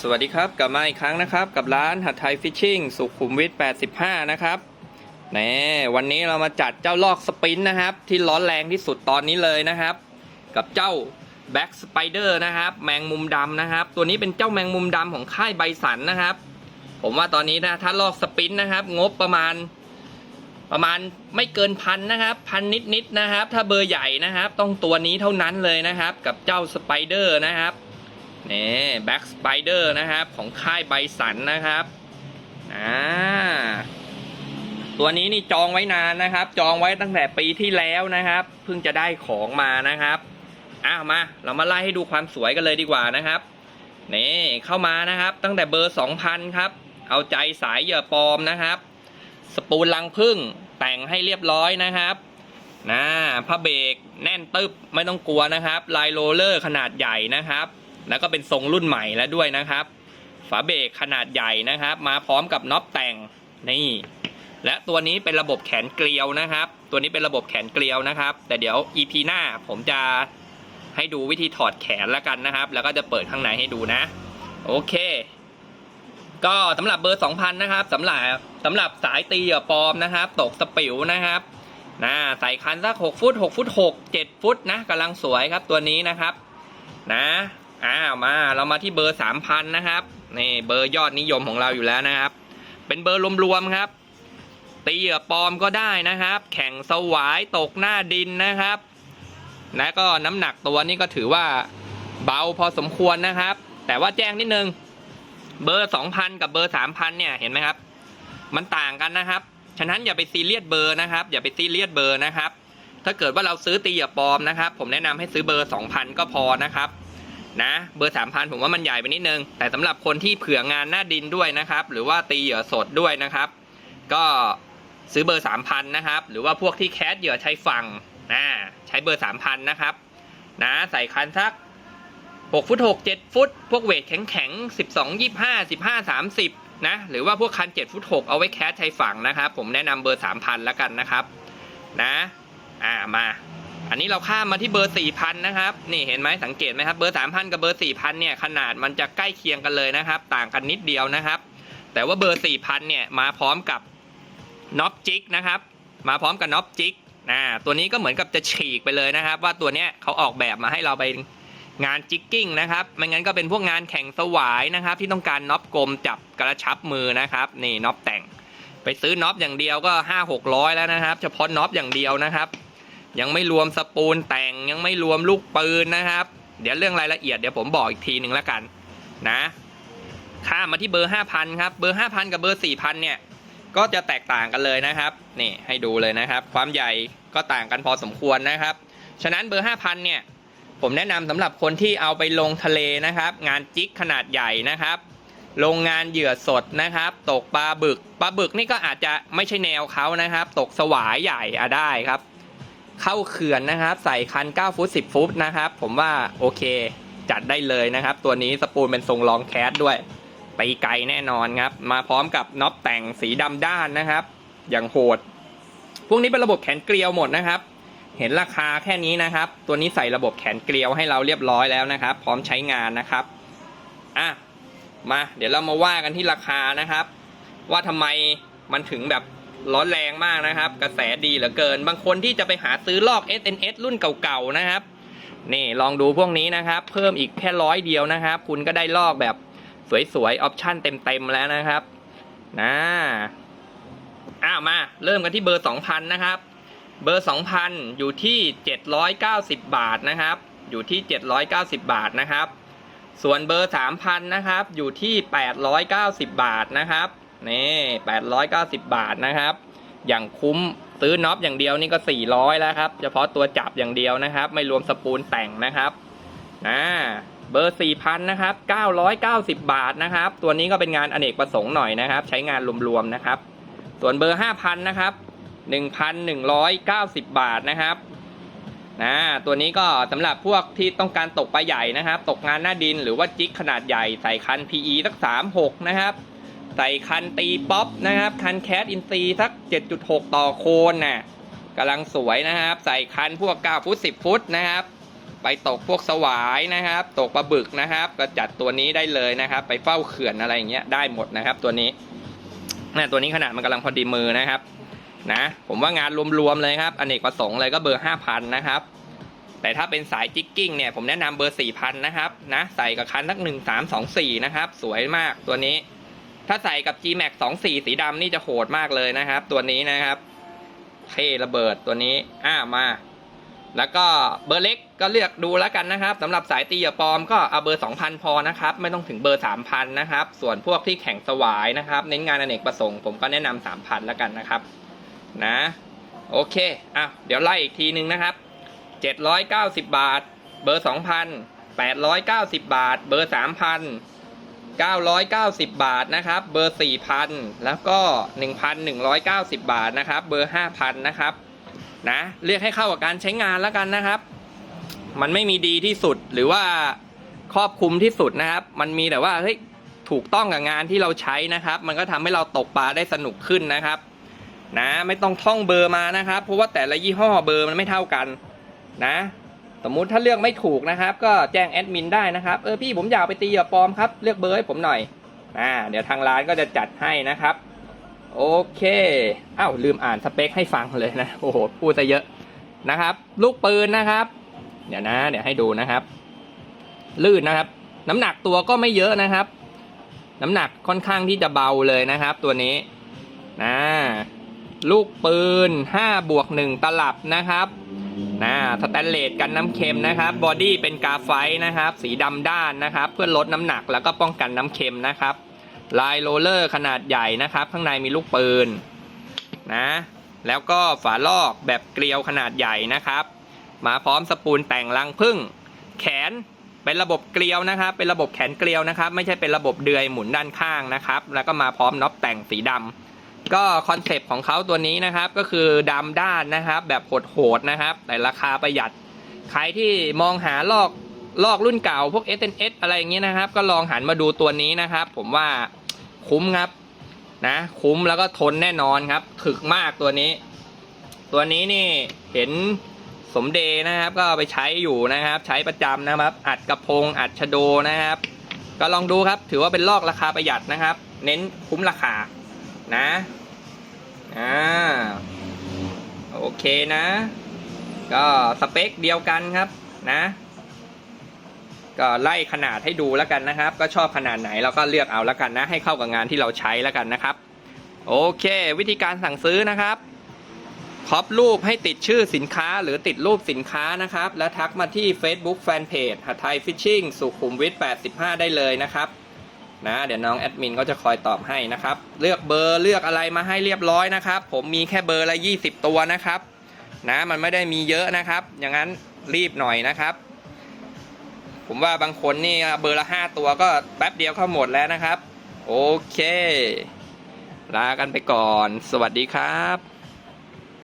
สวัสดีครับกลับมาอีกครั้งนะครับ กับร้านหัดไทยฟิชชิ่งสุขุมวิท 85 นะครับแหน่วันนี้เรามาจัดเจ้าลอกสปินนะครับ ที่ร้อนแรงที่สุดตอนนี้เลยนะครับ กับเจ้าแบ็กสไปเดอร์นะครับ แมงมุมดำนะครับ ตัวนี้เป็นเจ้าแมงมุมดำของค่ายไบสันนะครับ ผมว่าตอนนี้นะถ้าลอกสปินนะครับ งบประมาณประมาณไม่เกินพันนะครับ พันนิดๆนะครับ ถ้าเบอร์ใหญ่นะครับ ต้องตัวนี้เท่านั้นเลยนะครับ กับเจ้าสไปเดอร์นะครับ นี่แบ็กสไปเดอร์นะครับ ของค่ายไบสันนะครับอ่าตัวนี้นี่จองไว้นานนะครับ จองไว้ตั้งแต่ปีที่แล้วนะครับ เพิ่งจะได้ของมานะครับอ้าวมา เรามาไล่ให้ดูความสวยกันเลยดีกว่านะครับนี่เข้ามานะครับ ตั้งแต่เบอร์2,000ครับ เอาใจสายเหยื่อปลอมนะครับ สปูนลังพึ่งแต่งให้เรียบร้อยนะครับนะผ้าเบรกแน่นตึบไม่ต้องกลัวนะครับ ลายโรลเลอร์ขนาดใหญ่นะครับ แล้วก็เป็นทรงรุ่นใหม่แล้วด้วยนะครับ ฝาเบรกขนาดใหญ่นะครับ มาพร้อมกับน็อปแต่งนี่ และตัวนี้เป็นระบบแขนเกลียวนะครับ ตัวนี้เป็นระบบแขนเกลียวนะครับ แต่เดี๋ยว EP หน้าผมจะให้ดูวิธีถอดแขนแล้วกันนะครับ แล้วก็จะเปิดข้างในให้ดูนะ โอเค ก็สำหรับเบอร์ 2,000 นะครับสำหรับสำหรับสายตีเหยื่อปลอมนะครับ ตกสปิวนะครับนะใส่คันสัก 6 ฟุต 6 ฟุต 6 7 ฟุตนะกำลังสวยครับตัวนี้นะครับ นะ อ้าวมาเรามาที่เบอร์สามพันนะครับนี่เบอร์ยอดนิยมของเราอยู่แล้วนะครับ เป็นเบอร์รวมๆครับ ตีเหยื่อปลอมก็ได้นะครับ แข่งสวายตกหน้าดินนะครับนะก็น้ำหนักตัวนี่ก็ถือว่าเบาพอสมควรนะครับ แต่ว่าแจ้งนิดนึง เบอร์สองพันกับเบอร์สามพันเนี่ยเห็นไหมครับ มันต่างกันนะครับ ฉะนั้นอย่าไปซีเรียสเบอร์นะครับ อย่าไปซีเรียสเบอร์นะครับ ถ้าเกิดว่าเราซื้อตีเหยื่อปลอมนะครับ ผมแนะนำให้ซื้อเบอร์สองพันก็พอนะครับ นะเบอร์สามพันผมว่ามันใหญ่ไปนิดนึง แต่สำหรับคนที่เผื่องานหน้าดินด้วยนะครับ หรือว่าตีเหยื่อสดด้วยนะครับ ก็ซื้อเบอร์สามพันนะครับ หรือว่าพวกที่แคสเหยื่อใช้ฝั่งนะใช้เบอร์สามพันนะครับ นะใส่คันสักหกฟุตหกเจ็ดฟุต พวกเวทแข็งแข็งสิบสองยี่ห้าสิบห้าสามสิบนะ หรือว่าพวกคันเจ็ดฟุตหกเอาไว้แคสใช้ฝั่งนะครับ ผมแนะนำเบอร์สามพันแล้วกันนะครับ นะ อ่ามา อันนี้เราข้ามมาที่เบอร์4,000นะครับนี่เห็นไหมสังเกตไหมครับเบอร์3,000กับเบอร์4,000เนี่ยขนาดมันจะใกล้เคียงกันเลยนะครับ ต่างกันนิดเดียวนะครับ แต่ว่าเบอร์4,000เนี่ยมาพร้อมกับน็อปจิกนะครับมาพร้อมกับน็อปจิกอ่าตัวนี้ก็เหมือนกับจะฉีกไปเลยนะครับ ว่าตัวเนี้ยเขาออกแบบมาให้เราไปงานจิกกิ้งนะครับไม่งั้นก็เป็นพวกงานแข่งสวายนะครับ ที่ต้องการน็อปกลมจับกระชับมือนะครับ นี่น็อปแต่ง ไปซื้อน็อปอย่างเดียวก็5 600แล้วนะครับ เฉพาะน็อปอย่างเดียวนะครับ ยังไม่รวมสปูลแต่งยังไม่รวมลูกปืนนะครับ เดี๋ยวเรื่องรายละเอียดเดี๋ยวผมบอกอีกทีหนึ่งแล้วกันนะข้ามมาที่เบอร์ 5,000 ครับ เบอร์ 5,000 กับเบอร์ 4,000 เนี่ย ก็จะแตกต่างกันเลยนะครับ นี่ให้ดูเลยนะครับ ความใหญ่ก็ต่างกันพอสมควรนะครับ ฉะนั้นเบอร์ 5,000 เนี่ย ผมแนะนำสำหรับคนที่เอาไปลงทะเลนะครับ งานจิกขนาดใหญ่นะครับโรงงานเหยื่อสดนะครับ ตกปลาบึก ปลาบึกนี่ก็อาจจะไม่ใช่แนวเขานะครับ ตกสวายใหญ่อะได้ครับ เข้าเขื่อนนะครับ ใส่คัน 9 ฟุต 10 ฟุตนะครับ ผมว่าโอเค จัดได้เลยนะครับ ตัวนี้สปูลเป็นทรงลองแคสด้วยตีไกลแน่นอนครับ มาพร้อมกับน็อปแต่งสีดำด้านนะครับ อย่างโหด พวกนี้เป็นระบบแขนเกลียวหมดนะครับ เห็นราคาแค่นี้นะครับ ตัวนี้ใส่ระบบแขนเกลียวให้เราเรียบร้อยแล้วนะครับ พร้อมใช้งานนะครับอะมา เดี๋ยวเรามาว่ากันที่ราคานะครับ ว่าทำไมมันถึงแบบ ร้อนแรงมากนะครับ กระแสดีเหลือเกิน บางคนที่จะไปหาซื้อลอก SNS รุ่นเก่าๆนะครับ นี่ลองดูพวกนี้นะครับ เพิ่มอีกแค่ร้อยเดียวนะครับ คุณก็ได้ลอกแบบสวยๆ ออปชั่นเต็มๆ แล้วนะครับนะอ้าวมาเริ่มกันที่เบอร์ 2,000 นะครับ เบอร์ 2,000 อยู่ที่ 790 บาทนะครับ อยู่ที่ 790 บาทนะครับ ส่วนเบอร์ 3,000 นะครับ อยู่ที่ 890 บาทนะครับ นี่890บาทนะครับ อย่างคุ้มซื้อน็อปอย่างเดียวนี่ก็400แล้วครับ เฉพาะตัวจับอย่างเดียวนะครับ ไม่รวมสปูลแต่งนะครับอ่าเบอร์4,000นะครับ990บาทนะครับ ตัวนี้ก็เป็นงานอเนกประสงค์หน่อยนะครับ ใช้งานรวมๆนะครับ ส่วนเบอร์5,000นะครับ1,190บาทนะครับนะตัวนี้ก็สำหรับพวกที่ต้องการตกปลาใหญ่นะครับ ตกงานหน้าดินหรือว่าจิกขนาดใหญ่ใส่คัน PE สัก 36 นะครับ ใส่คันตีป๊อปนะครับ คันแคสอินซีสัก 7.6 ต่อโคนนะกำลังสวยนะครับ ใส่คันพวก 9 ฟุต 10 ฟุตนะครับ ไปตกพวกสวายนะครับ ตกปลาบึกนะครับ ก็จัดตัวนี้ได้เลยนะครับ ไปเฝ้าเขื่อนอะไรอย่างเงี้ยได้หมดนะครับ ตัวนี้นี่ตัวนี้ขนาดมันกำลังพอดีมือนะครับ นะ ผมว่างานรวมๆเลยครับอเนกประสงค์เลยก็เบอร์ห้าพันนะครับแต่ถ้าเป็นสายจิกกิ้งเนี่ยผมแนะนำเบอร์สี่พันนะครับนะใส่กับคันทักหนึ่งสามสองสี่นะครับ สวยมากตัวนี้ ถ้าใส่กับ G Max 2 4 สีดำนี่จะโหดมากเลยนะครับ ตัวนี้นะครับเท่ระเบิดตัวนี้อ้ามา แล้วก็เบอร์เล็กก็เลือกดูแล้วกันนะครับสำหรับสายตีอย่าปลอมก็เอาเบอร์ 2,000 พอนะครับ ไม่ต้องถึงเบอร์ 3,000 นะครับ ส่วนพวกที่แข่งสวายนะครับ เน้นงานอเนกประสงค์ผมก็แนะนำ3,000 แล้วกันนะครับ นะโอเคอะเดี๋ยวไล่อีกทีนึงนะครับ 790 บาท เบอร์ 2,000 890 บาท เบอร์ 3,000 990 บาทนะครับ เบอร์ 4,000 แล้วก็ 1,190 บาทนะครับ เบอร์ 5,000 นะครับนะเรียกให้เข้ากับการใช้งานแล้วกันนะครับ มันไม่มีดีที่สุดหรือว่าครอบคลุมที่สุดนะครับ มันมีแต่ว่าเฮ้ยถูกต้องกับงานที่เราใช้นะครับ มันก็ทำให้เราตกปลาได้สนุกขึ้นนะครับ นะไม่ต้องท่องเบอร์มานะครับ เพราะว่าแต่ละยี่ห้อเบอร์มันไม่เท่ากัน นะ สมมุติถ้าเลือกไม่ถูกนะครับ ก็แจ้งแอดมินได้นะครับ เออพี่ผมอยากไปตีเหยื่อปลอมครับ เลือกเบอร์ให้ผมหน่อย อ่า เดี๋ยวทางร้านก็จะจัดให้นะครับ โอเคอ้าวลืมอ่านสเปคให้ฟังเลยนะ โอ้โห พูดซะเยอะนะครับ ลูกปืนนะครับ เดี๋ยวนะ เดี๋ยวให้ดูนะครับ ลื่นนะครับ น้ำหนักตัวก็ไม่เยอะนะครับ น้ำหนักค่อนข้างที่จะเบาเลยนะครับ ตัวนี้นะลูกปืน5บวก1ตลับนะครับ นะสแตนเลสกันน้ำเค็มนะครับบอดี้เป็นกาไฟนะครับ สีดำด้านนะครับ เพื่อลดน้ำหนักแล้วก็ป้องกันน้ำเค็มนะครับลายโรลเลอร์ขนาดใหญ่นะครับ ข้างในมีลูกปืนนะแล้วก็ฝาลอกแบบเกลียวขนาดใหญ่นะครับ มาพร้อมสปูลแต่งรังพึ่ง แขนเป็นระบบเกลียวนะครับ เป็นระบบแขนเกลียวนะครับ ไม่ใช่เป็นระบบเดือยหมุนด้านข้างนะครับ แล้วก็มาพร้อมน็อปแต่งสีดำ ก็คอนเซปต์ของเขาตัวนี้นะครับ ก็คือดำด้านนะครับ แบบโหดๆนะครับ แต่ราคาประหยัด ใครที่มองหาลอกลอกรุ่นเก่าพวก SNS อะไรอย่างเงี้ยนะครับ ก็ลองหันมาดูตัวนี้นะครับ ผมว่าคุ้มครับนะคุ้มแล้วก็ทนแน่นอนครับถึกมากตัวนี้ ตัวนี้นี่เห็นสมเดนะครับ ก็ไปใช้อยู่นะครับ ใช้ประจำนะครับ อัดกระพงอัดชะโดนะครับ ก็ลองดูครับ ถือว่าเป็นลอกราคาประหยัดนะครับ เน้นคุ้มราคา นะ อ่า โอเคนะ ก็สเปคเดียวกันครับนะ ก็ไล่ขนาดให้ดูแล้วกันนะครับ ก็ชอบขนาดไหนเราก็เลือกเอาแล้วกันนะ ให้เข้ากับงานที่เราใช้แล้วกันนะครับ โอเค วิธีการสั่งซื้อนะครับครอปรูปให้ติดชื่อสินค้าหรือติดรูปสินค้านะครับ แล้วทักมาที่ Facebook Fanpage หัดไทยฟิชชิ่งสุขุมวิท85 ได้เลยนะครับ นะเดี๋ยวน้องแอดมินก็จะคอยตอบให้นะครับ เลือกเบอร์เลือกอะไรมาให้เรียบร้อยนะครับ ผมมีแค่เบอร์ละ 20 ตัวนะครับ นะมันไม่ได้มีเยอะนะครับ อย่างนั้นรีบหน่อยนะครับ ผมว่าบางคนนี่เบอร์ละ 5 ตัวก็แป๊บเดียวเข้าหมดแล้วนะครับ โอเค ลากันไปก่อน สวัสดีครับ